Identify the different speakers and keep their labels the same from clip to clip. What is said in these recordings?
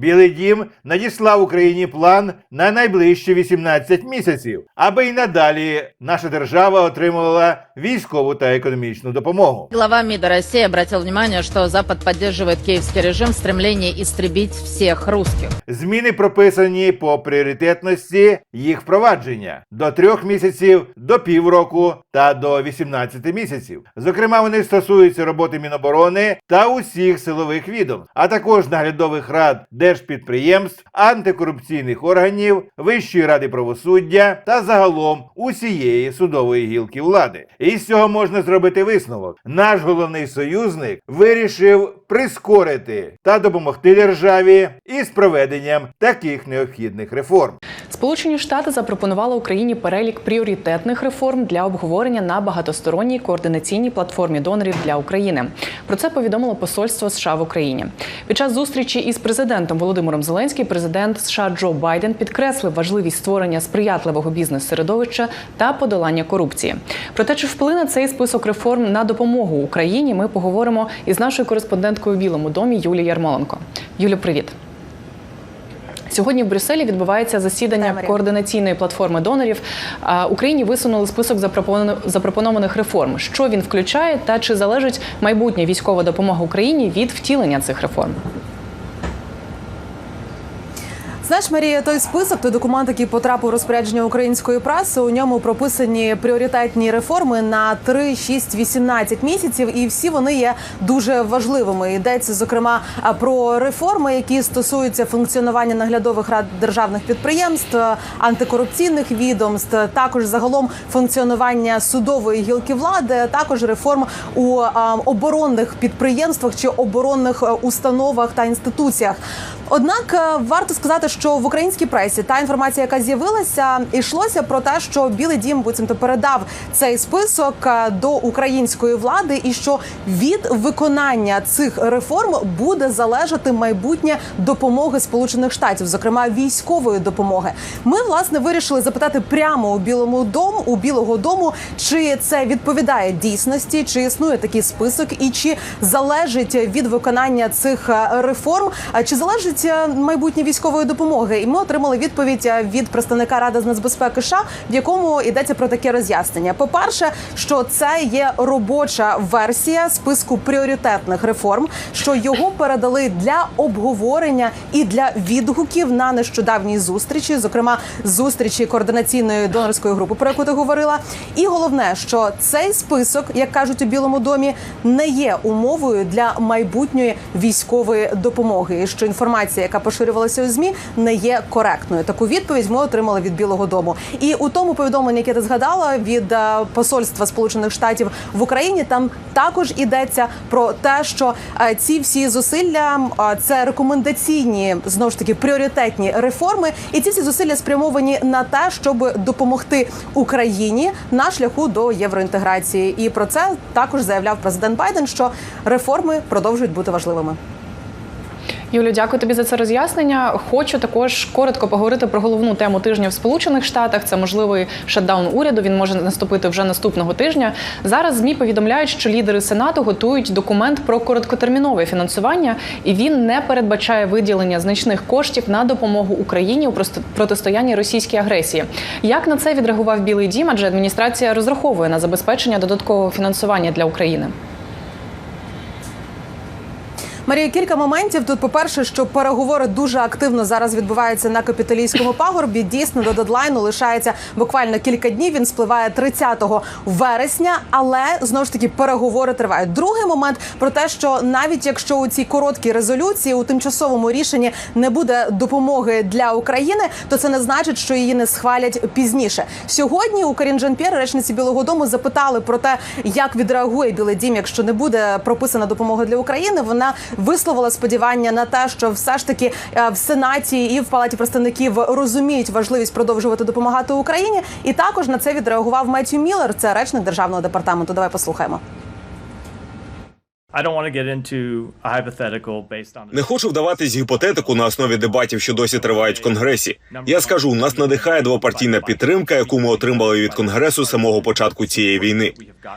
Speaker 1: Білий дім надіслав Україні план на найближчі 18 місяців, аби й надалі наша держава отримувала військову та економічну допомогу.
Speaker 2: Глава МИДа России обратил внимание, что Запад поддерживает киевский режим в стремлении истребить всех русских.
Speaker 1: Зміни прописані по пріоритетності їх впровадження до трьох місяців, до півроку та до 18 місяців. Зокрема, вони стосуються роботи Міноборони та усіх силових відомств, а також наглядових рад держпідприємств, антикорупційних органів, Вищої ради правосуддя та загалом усієї судової гілки влади. І з цього можна зробити висновок. Наш головний союзник вирішив прискорити та допомогти державі із проведенням таких необхідних реформ.
Speaker 3: Сполучені Штати запропонували Україні перелік пріоритетних реформ для обговорення на багатосторонній координаційній платформі донорів для України. Про це повідомило посольство США в Україні. Під час зустрічі із президентом Володимиром Зеленським президент США Джо Байден підкреслив важливість створення сприятливого бізнес-середовища та подолання корупції. Про те, чи вплине цей список реформ на допомогу Україні, ми поговоримо із нашою кореспонденткою у Білому домі Юлією Ярмоленко. Юлю, привіт. Сьогодні в Брюсселі відбувається засідання координаційної платформи донорів. Україні висунули список запропоно- запропонованих реформ. Що він включає, та чи залежить майбутня військова допомога Україні від втілення цих реформ?
Speaker 4: Знаєш, Марія, той список, той документ, який потрапив у розпорядження української преси. У ньому прописані пріоритетні реформи на 3, 6, 18 місяців, і всі вони є дуже важливими. Йдеться зокрема про реформи, які стосуються функціонування наглядових рад державних підприємств, антикорупційних відомств, також загалом функціонування судової гілки влади, також реформ у оборонних підприємствах чи оборонних е, установах та інституціях. Однак е, варто сказати, що в українській пресі та інформація, яка з'явилася, йшлося про те, що Білий Дім буцімто передав цей список е, до української влади, і що від виконання цих реформ буде залежати майбутнє допомоги Сполучених Штатів, зокрема військової допомоги. Ми власне вирішили запитати прямо у Білому дому у Білого Дому, чи це відповідає дійсності, чи існує такий список, і чи залежить від виконання цих е, реформ, чи залежить е, майбутнє військової допомоги? І ми отримали відповідь е, від представника Ради з нацбезпеки США, в якому йдеться про таке роз'яснення. По перше, що це є робоча версія списку пріоритетних реформ, що його передали для обговорення і для відгуків на нещодавній зустрічі, зокрема зустрічі координаційної донорської групи, про яку ти говорила. І головне, що цей список, як кажуть у Білому домі, не є умовою для майбутньої військової допомоги. І що інформація, яка поширювалася у змі, не є коректною. Таку відповідь ми отримали від Білого Дому. І у тому повідомленні, яке ти згадала від е, посольства Сполучених Штатів в Україні, там також ідеться про те, що е, ці всі зусилля е, це рекомендаційні знову ж таки пріоритетні реформи, і ці всі зусилля спрямовані на те, щоб допомогти Україні на шляху до євроінтеграції. І про це також заявляв президент Байден, що реформи продовжують бути важливими.
Speaker 3: Юлю, дякую тобі за це роз'яснення. Хочу також коротко поговорити про головну тему тижня в Сполучених Штатах. Це можливий шатдаун уряду. Він може наступити вже наступного тижня. Зараз змі повідомляють, що лідери сенату готують документ про короткотермінове фінансування, і він не передбачає виділення значних коштів на допомогу Україні у протистоянні російській агресії. Як на це відреагував Білий Дім? Адже адміністрація розраховує на забезпечення додаткового фінансування для України.
Speaker 4: Марія, кілька моментів. Тут, по-перше, що переговори дуже активно зараз відбуваються на капіталійському пагорбі. Дійсно, до дедлайну лишається буквально кілька днів. Він спливає 30 вересня, але знову ж таки переговори тривають. Другий момент про те, що навіть якщо у цій короткій резолюції у тимчасовому рішенні не буде допомоги для України, то це не значить, що її не схвалять пізніше. Сьогодні у Карін Жан-П'єр, речниці Білого Дому, запитали про те, як відреагує Білий Дім, якщо не буде прописана допомога для України. Вона висловила сподівання на те, що все ж таки е, в Сенаті і в Палаті представників розуміють важливість продовжувати допомагати Україні. І також на це відреагував Меттью Міллер, це речник державного департаменту. Давай послухаємо.
Speaker 5: Не хочу вдаватись гіпотетику на основі дебатів, що досі тривають в конгресі. Я скажу, нас надихає двопартійна підтримка, яку ми отримали від конгресу з самого початку цієї війни.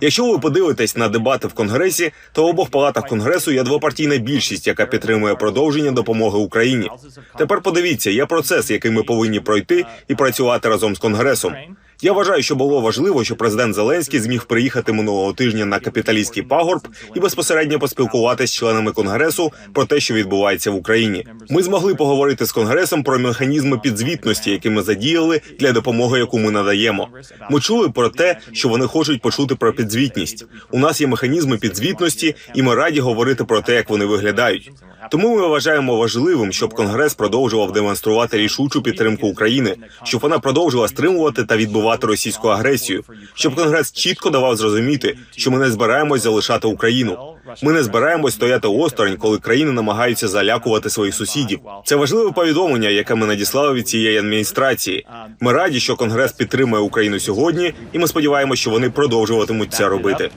Speaker 5: Якщо ви подивитесь на дебати в конгресі, то в обох палатах конгресу є двопартійна більшість, яка підтримує продовження допомоги Україні. Тепер подивіться, є процес, який ми повинні пройти і працювати разом з конгресом. Я вважаю, що було важливо, що президент Зеленський зміг приїхати минулого тижня на капіталістський пагорб і безпосередньо поспілкуватися з членами конгресу про те, що відбувається в Україні. Ми змогли поговорити з конгресом про механізми підзвітності, які ми задіяли для допомоги, яку ми надаємо. Ми чули про те, що вони хочуть почути про підзвітність. У нас є механізми підзвітності, і ми раді говорити про те, як вони виглядають. Тому ми вважаємо важливим, щоб конгрес продовжував демонструвати рішучу підтримку України, щоб вона продовжила стримувати та відбивати російську агресію, щоб конгрес чітко давав зрозуміти, що ми не збираємось залишати Україну. Ми не збираємось стояти осторонь, коли країни намагаються залякувати своїх сусідів. Це важливе повідомлення, яке ми надіслали від цієї адміністрації. Ми раді, що конгрес підтримує Україну сьогодні, і ми сподіваємося, що вони продовжуватимуть це робити.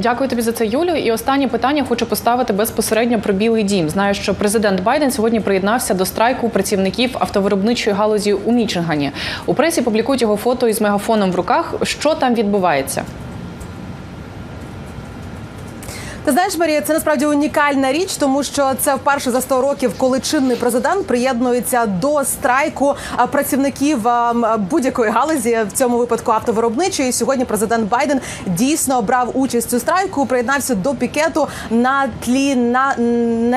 Speaker 3: Дякую тобі за це, Юлю. І останнє питання хочу поставити безпосередньо про Білий Дім. Знаю, що президент Байден сьогодні приєднався до страйку працівників автовиробничої галузі у Мічигані. У пресі публікують його фото із мегафоном в руках. Що там відбувається?
Speaker 4: Ти знаєш, Марія, це насправді унікальна річ, тому що це вперше за 100 років, коли чинний президент приєднується до страйку працівників будь-якої галузі, в цьому випадку автовиробничої. Сьогодні президент Байден дійсно брав участь у страйку, приєднався до пікету на тлі на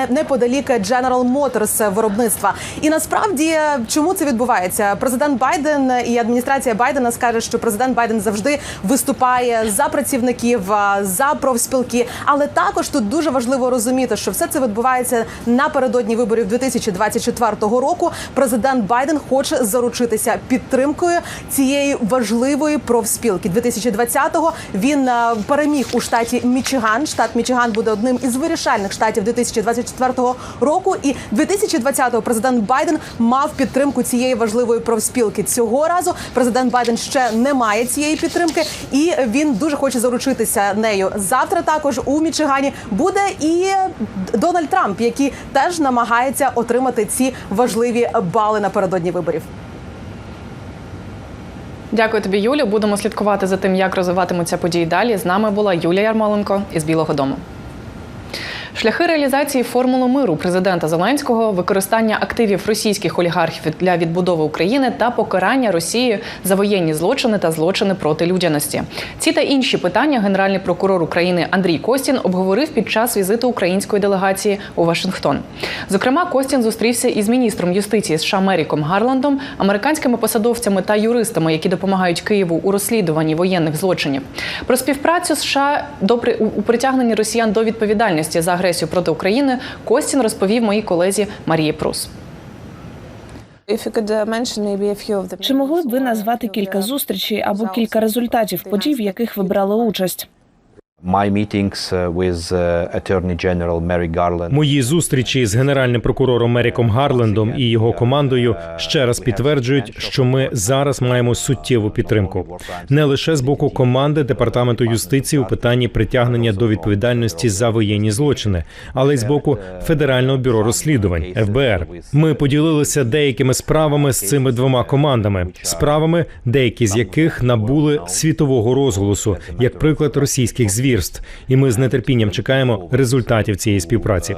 Speaker 4: неподалік General Motors виробництва. І насправді чому це відбувається? Президент Байден і адміністрація Байдена скаже, що президент Байден завжди виступає за працівників, за профспілки, але також тут дуже важливо розуміти, що все це відбувається напередодні виборів 2024 року. Президент Байден хоче заручитися підтримкою цієї важливої профспілки. 2020-го він е, переміг у штаті Мічиган. Штат Мічиган буде одним із вирішальних штатів 2024 року. І 2020-го президент Байден мав підтримку цієї важливої профспілки. Цього разу президент Байден ще не має цієї підтримки, і він дуже хоче заручитися нею. Завтра також у Мічигані буде і Дональд Трамп, який теж намагається отримати ці важливі бали напередодні виборів.
Speaker 3: Дякую тобі, Юлю. Будемо слідкувати за тим, як розвиватимуться події далі. З нами була Юлія Ярмоленко із Білого Дому. Шляхи реалізації формули миру президента Зеленського, використання активів російських олігархів для відбудови України та покарання Росії за воєнні злочини та злочини проти людяності. Ці та інші питання генеральний прокурор України Андрій Костін обговорив під час візиту української делегації у Вашингтон. Зокрема, Костін зустрівся із міністром юстиції США Меріком Гарландом, американськими посадовцями та юристами, які допомагають Києву у розслідуванні воєнних злочинів. Про співпрацю США до у притягненні росіян до відповідальності за агресію проти України Костін розповів моїй колезі Марії Прус.
Speaker 6: Чи могли б ви назвати кілька зустрічей або кілька результатів подій, в яких ви брали участь?
Speaker 7: Мої зустрічі з генеральним прокурором Меріком Гарлендом і його командою ще раз підтверджують, що ми зараз маємо суттєву підтримку. Не лише з боку команди департаменту юстиції у питанні притягнення до відповідальності за воєнні злочини, але й з боку Федерального бюро розслідувань ФБР. Ми поділилися деякими справами з цими двома командами, справами, деякі з яких набули світового розголосу, як приклад російських звірств. І ми з нетерпінням чекаємо результатів цієї співпраці.